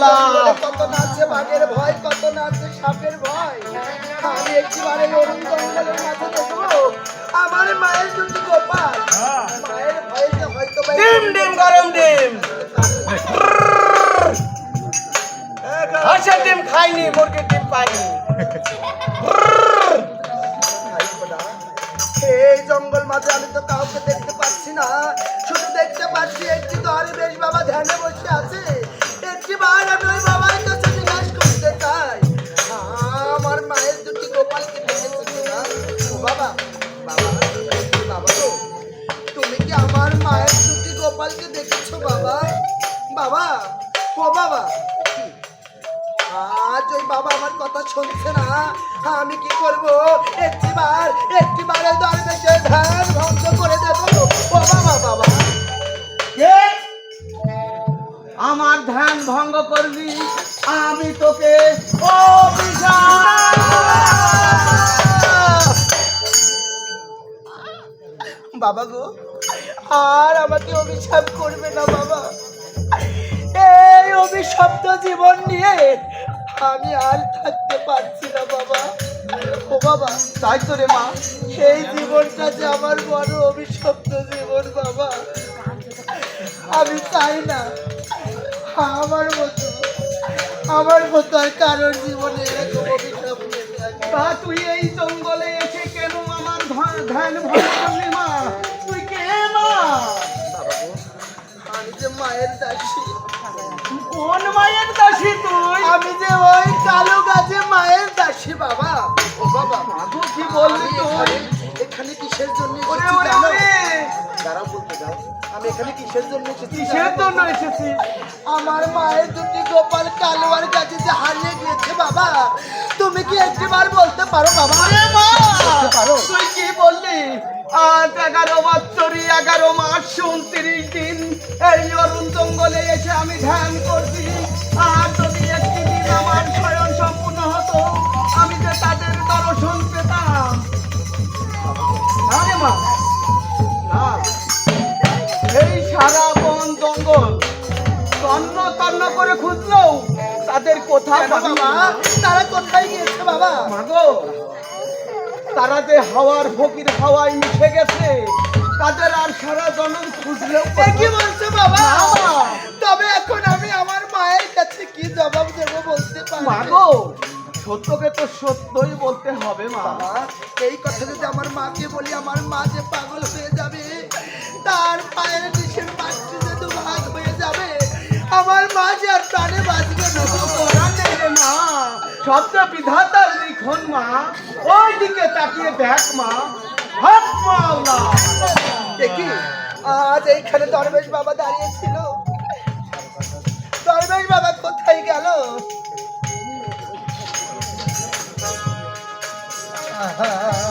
মাওলা জঙ্গলে কত নাচে বাঘের ভয় কত নাচে সাপের ভয়। আমি একটিবারে অরুণ জঙ্গলের মাঝে দেখব আমার মায়ের দুটি গোপাল। মায়ের ভয়তে হয়তো ডিম ডিম গরম ডিম। হাঁসের ডিম খাইনি মুরগির ডিম পাইনি। এই জঙ্গল মাঝে আমি তো কাউকে দেখতে পাচ্ছি না। শুধু দেখতে পাচ্ছি একটি দরে বেশ বাবা ধ্যানে বসে আছে। আমি তুমি কি আমার মায়ের দুটি গোপালকে দেখেছ বাবা? বাবা, ও বাবা আজ ওই বাবা আমার কথা শুনছে না। আমি কি করব? একটিবার, একটিবারে দরবেশে ধ্যান ভঙ্গ করে দেব। ও বাবা বাবা আমার ধ্যান ভঙ্গ করবি, আমি তোকে অভিশাপ বাবা গো, আর আমাকে অভিশাপ করবে না বাবা। এই অভিশপ্ত জীবন নিয়ে আমি আর থাকতে পারছি না বাবা। ও বাবা, তাই তো রে মা, এই জীবনটা যে আমার বড় অভিশপ্ত জীবন বাবা। আমি চাই না আমার মতো আমার মতো আর কারোর জীবনে এরকম অভিশাপ তা তুই এই জঙ্গলে এসে কেন আমার ধ্যান ভঙ্গ করলি মা? তুই কে মা? আমি যে মায়ের দাসী। কোন মায়ের দাসী তুই? আমি যে ওই কালো গাছে মায়ের দাসী বাবা। ও বাবা কি বললি তুই? এখানে- এখানে কিসের জন্য বলতে দাও। আমি এখানে কিসের জন্য এসেছি? কিসের জন্য এসেছিস আমার মায়ের দুটি গোপাল কালোয়ার কাছে যে হারিয়ে গিয়েছে বাবা। তুমি কি একটিবার বলতে পারো বাবা? বলতে পারো। তুই কি বললি? আজ এগারো বছরই এগারো মাস উনত্রিশ দিন। এই অরুণ জঙ্গলে এসে আমি ধ্যান করছি। আর যদি একটি দিন আমার স্বয়ং সম্পূর্ণ হতো আমি যে তাদের দর্শন পেতাম। না রে মা। না। সারা বন জঙ্গল তন্ন তন্ন করে খুঁজলো তাদের পাবি বাবা। তারা কোথায় গিয়েছে বাবা? মাগো তারা যে হাওয়ার ফকির হাওয়ায় মিশে গেছে তাদের আর সারা জনম খুঁজলেও এ কি বলছো বাবা। তবে এখন আমি আমার মায়ের কাছে কি জবাব দেবো বলতে পারি মাগো সত্যকে তো সত্যই বলতে হবে মা। এই কথা যদি আমার মাকে বলি আমার মা যে পাগল হয়ে যাবে। তার পায়ের নিচের পাশটি যে দুভাগ হয়ে যাবে। আমার মা যে আর প্রাণে বাঁচবে মা শব্দ বিধাতার লিখন মা ওই দিকে তাকিয়ে দেখ মা। হক মাওলা দেখি আজ এইখানে দরবেশ বাবা দাঁড়িয়ে ছিল। দরবেশ বাবা কোথায় গেল? ওই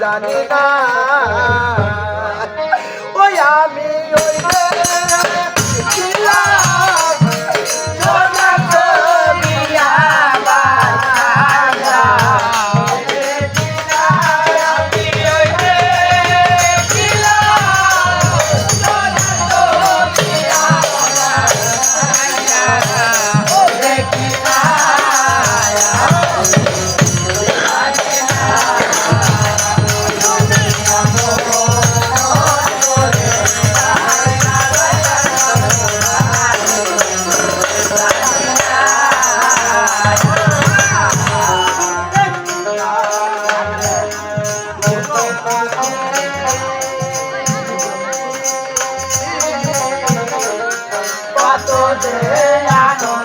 জানি না Yeah.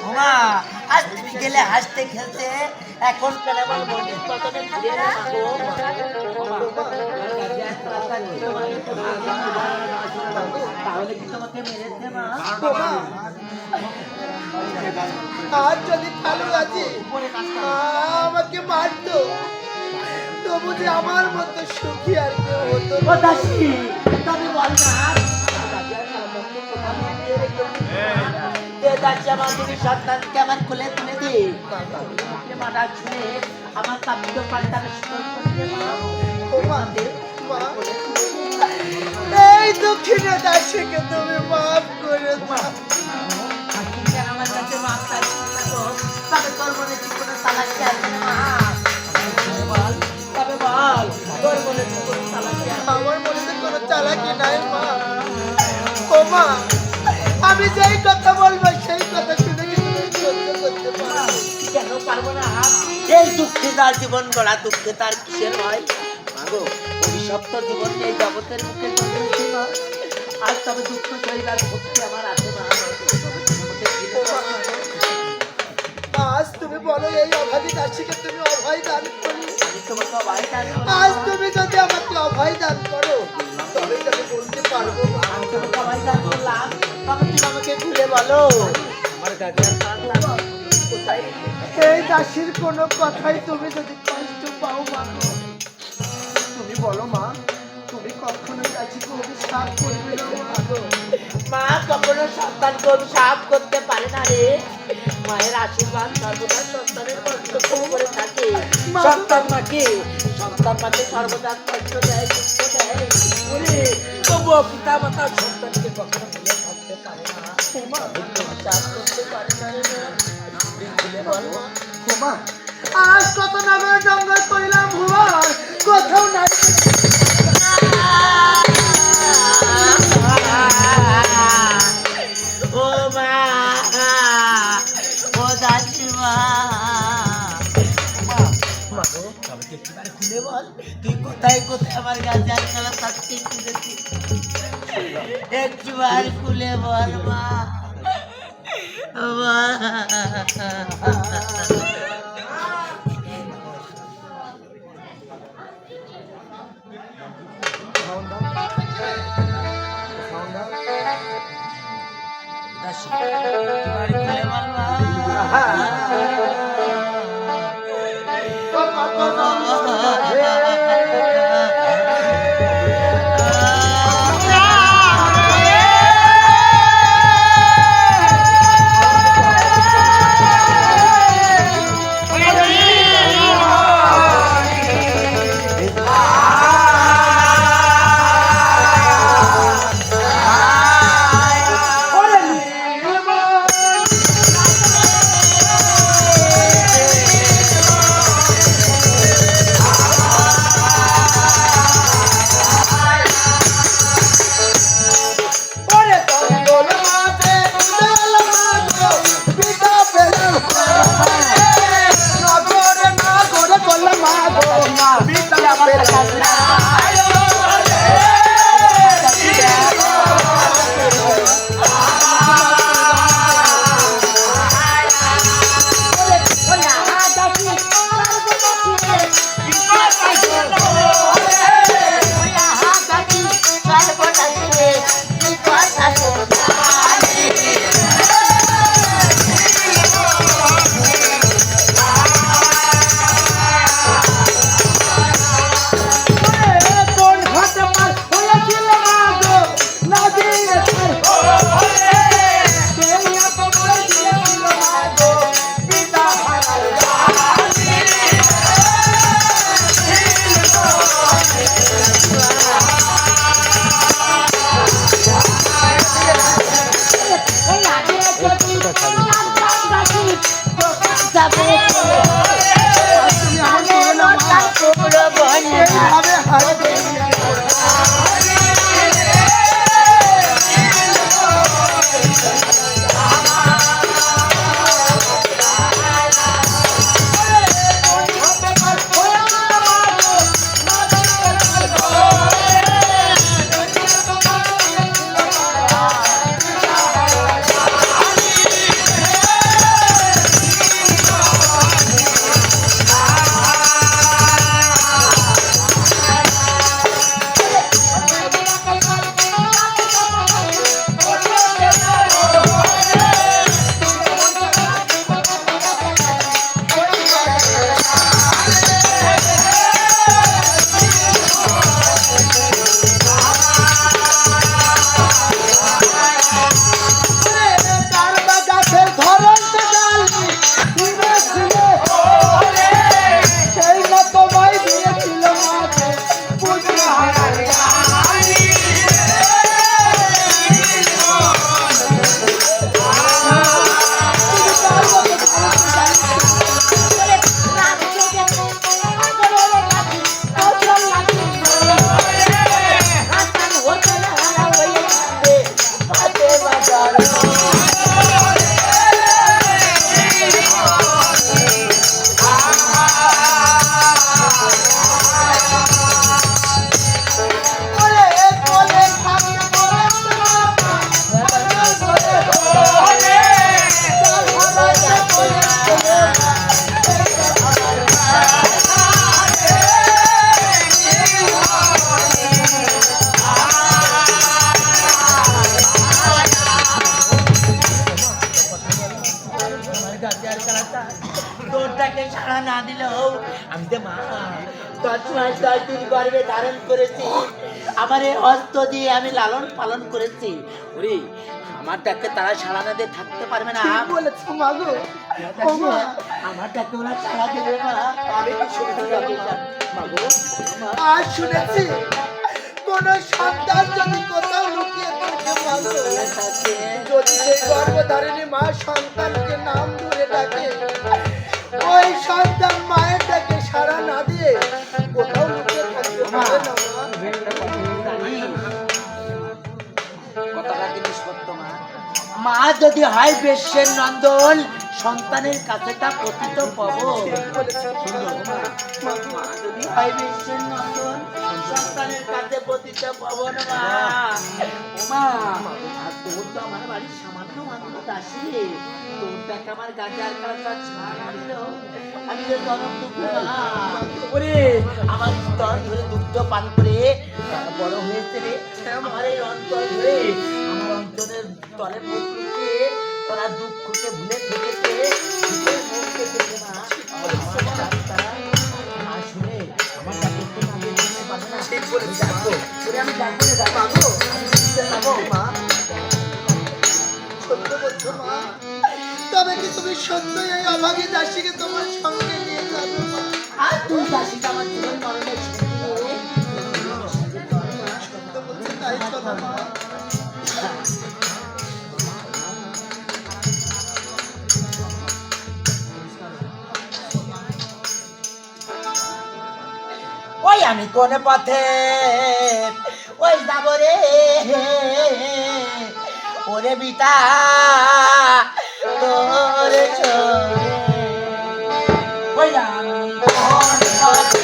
ওমা আজ তুমি গেলে হাসতে খেলতে এখন কেন আমার মন্দির পতনে ঘুরে তাহলে কি তোমাকে মেরেছে মা? বোমা যদি ভালো আমাকে মারতো। তবু যে আমার মতো সুখী আর কেউ হতো তবে বল না। দাসী আমার তুমি সন্তানকে আমার কোলে তুলে দে। মাটা আমার বোমা, মা, এই দক্ষিণে দাসীকে তুমি মাফ করে দাও। আমার কাছে না গো। তবে তোর মনে কি কোনো চালাকি আছে না? বল, তবে বল, তোর মনে কি কোনো আমার মনে কোনো চালাকি নাই মা। ও মা আমি যেই তার জীবন গড়া দুঃখে তার কিসের হয় মাগো অভিশপ্ত জীবন এই জগতের মুখে আজ তবে দুঃখ শরীর ভক্তি আমার আছে মা আমাকে আজ তুমি বলো এই অভাবী দাসীকে তুমি অভয় দান করো। আজ তুমি যদি আমাকে অভয় দান করো তবে আমি বলতে পারব। আমি তোমাকে অভয় দান করলাম। তবে তুমি আমাকে ঘুরে বলো। আমার আর কোথায়? এই দাসীর কোনো কথাই তুমি যদি কষ্ট পাও মা তুমি বলো মা তুমি কখনো দাসীকে অভিশাপ করবে না মা কখনো সন্তানকে অভিশাপ করতে পারে না রে। মায়ের আশীর্বাদ সর্বদা সন্তানের কষ্ট ভোগ করে থাকে। মা- সন্তান মাকে সন্তান মাকে সর্বদা কষ্ট দেয় দুঃখ দেয়। তবুও পিতা মাতা সন্তানকে কখনো ভুলে থাকতে পারে না। মা, করতে পারে না আজ কত নগর জঙ্গল করিলাম ভুবন কোথাও নাই। ও মা ও দাসিমা। খুলে বল তুই কোথায় কোথায় আমার কাছে আসলে থাকতে খুঁজেছিস একটিবার খুলে বল মা। ও মাস দশ ধারণ করেছি। আমার এই হস্ত দিয়ে আমি লালন পালন করেছি। ওরে আমার ডাকে তারা সাড়া না দিয়ে থাকতে পারবে না। বলেছ মাগো আমার ডাকে ওরা সাড়া দেবে মা আমি? মাগো আজ শুনেছি কোন সন্তান যদি কোথাও লুকিয়ে থাকে মাগো যদি গর্ভধারিণী মা সন্তানকে নাম ধরে ডাকে ওই সন্তান মায়ের ডাকে সাড়া না দিয়ে কোথাও লুকিয়ে থাকতে পারে না মা। যদি হয় বেশ্যের নন্দন সন্তানের কাছে তা পতিত পাবো। সুন্দর মা। মা যদি বেশ্যের নন্দন, সন্তানের কাছে মা মা আর তো আমার বাড়ির তোর টাকা আমার যে জনম দুঃখ স্তর ধরে দুগ্ধ পান করে বড় হয়েছে রে। আমার এই অন্তর ধরে, আমার অন্তরের তলে তারা দুঃখকে ভুলে থেকেছে ঠিক আমি ডাকবো ডাকবো মা। সত্য বলছো মা। তবে কি তুমি সত্যই এই অভাগী দাসীকে তোমার সঙ্গে নিয়ে যাবে আর তুই দাসিটা আমার জীবন মরণের সত্য বলছো তাই চলো মা। ওই আমি কোন পথে? ওই যাব রে। ওরে বিটা তোর ওই আমি কোন পথে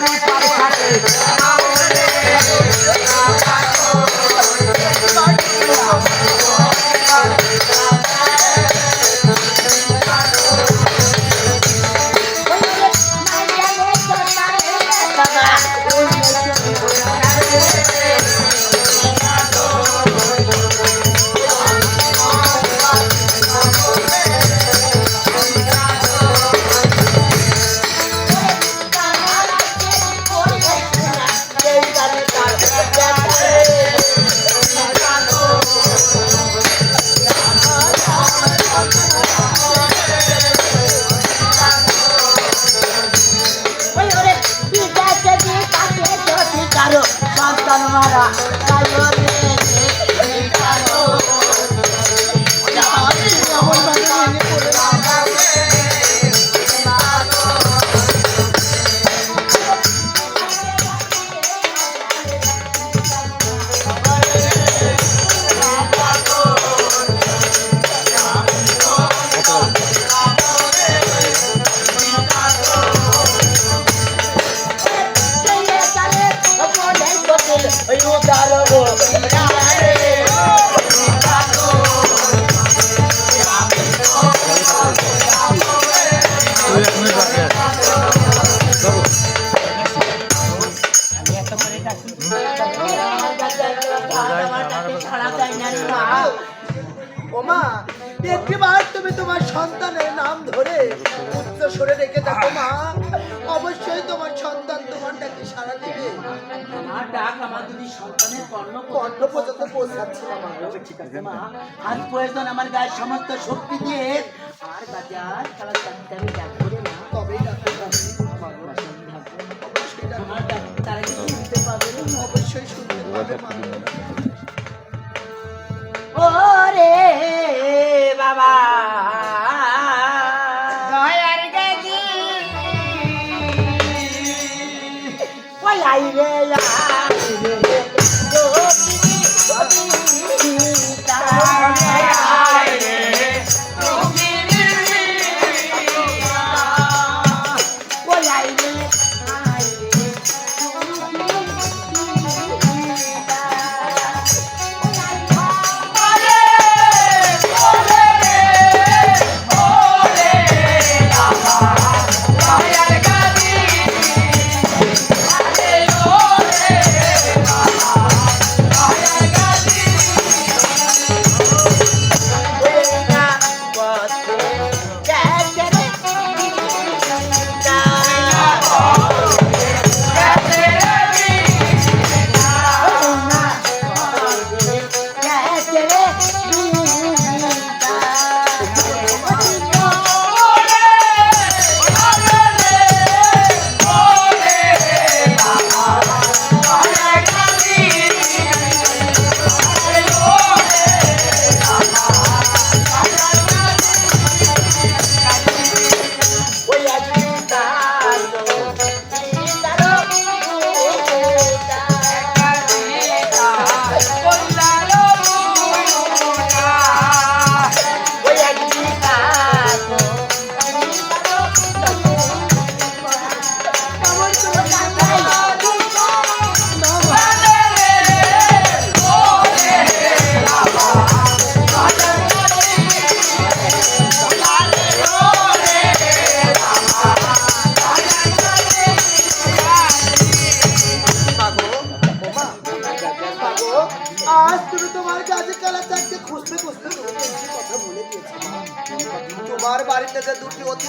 পারবে ডাক আমার যদি সন্তানের কর্ণ কণ্ঠ পর্যন্ত পৌঁছাচ্ছে ঠিক আছে মা। আজ প্রয়োজন আমার গায়ের সমস্ত শক্তি দিয়ে। আর বাজার খেলা চাকরি আমি ডাক করে না। তবেই ডাকতে পারবে অবশ্যই ডাকবে। আমার ডাক তারা কি শুনতে পাবে? অবশ্যই শুনতে পাবে ওরে বাবা! দয়ার গেজি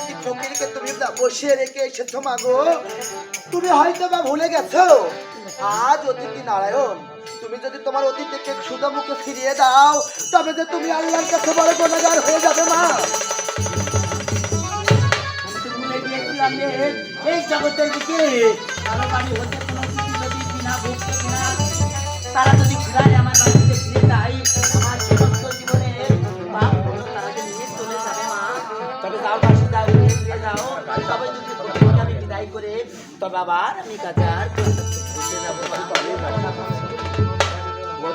যে ফকিরকে তুমি বসিয়ে রেখে এসেছ মাগো তুমি হয়তো বা ভুলে গেছো। আজ অতিথি নারায়ণ, তুমি যদি তোমার অতিথিকে সুদা মুখে ফিরিয়ে দাও, তবে যে তুমি আল্লাহর কাছে বড় গুণাগার হয়ে যাবে মা। এই জগতের দিকে কারও বাড়ি হতে কোনো যদি কিনা ভুগতে কিনা তারা যদি ঘুরায় আমার বাড়িতে ফিরে যায় তবে যদি তোমাকে আমি বিদায় করে তবে আবার আমি কাছে আর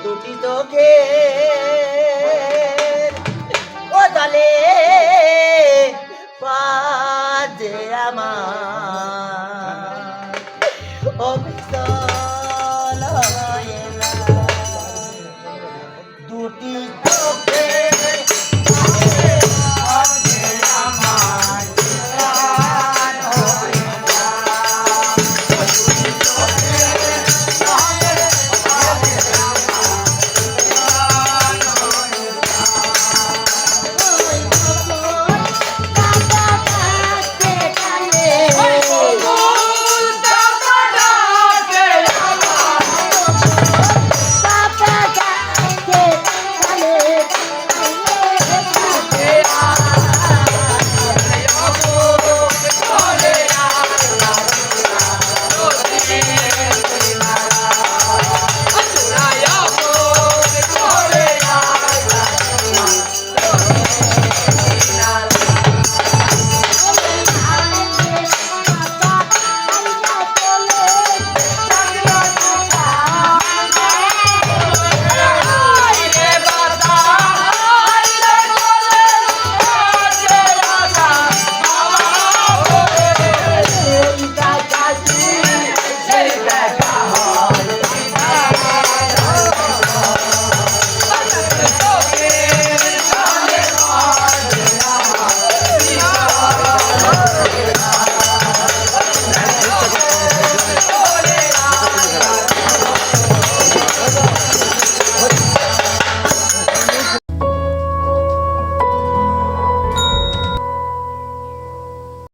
দুটি তোকে বদলে পাজে আমার।